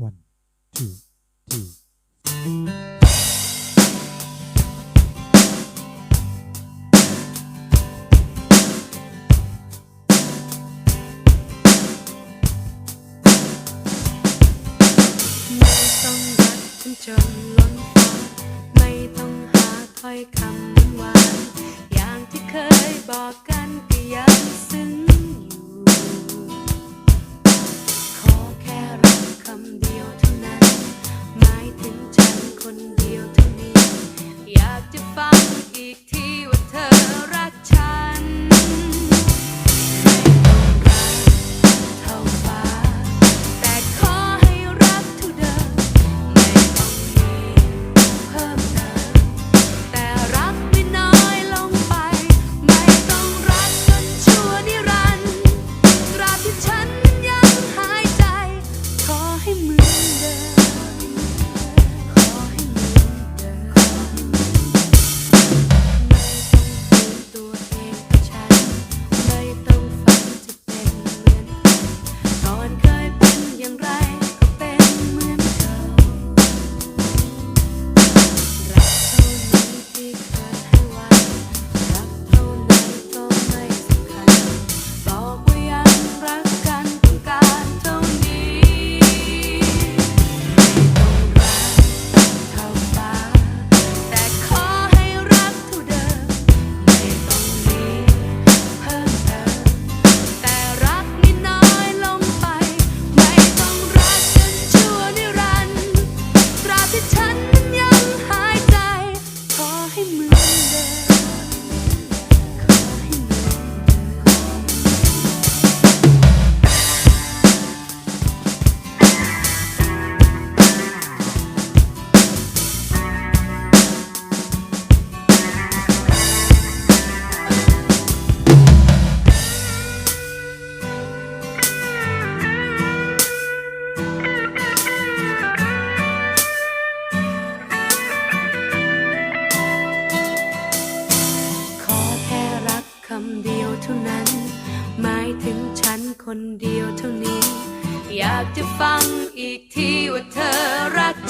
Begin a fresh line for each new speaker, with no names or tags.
One, two,
three. จนล้นฟ้าไม่ต้องหาถ้อยคำหวานอย่างที่เคยบอก จะฟังอีกที Monday. คนเดียวเท่านี้ อยากจะฟังอีกทีว่าเธอรัก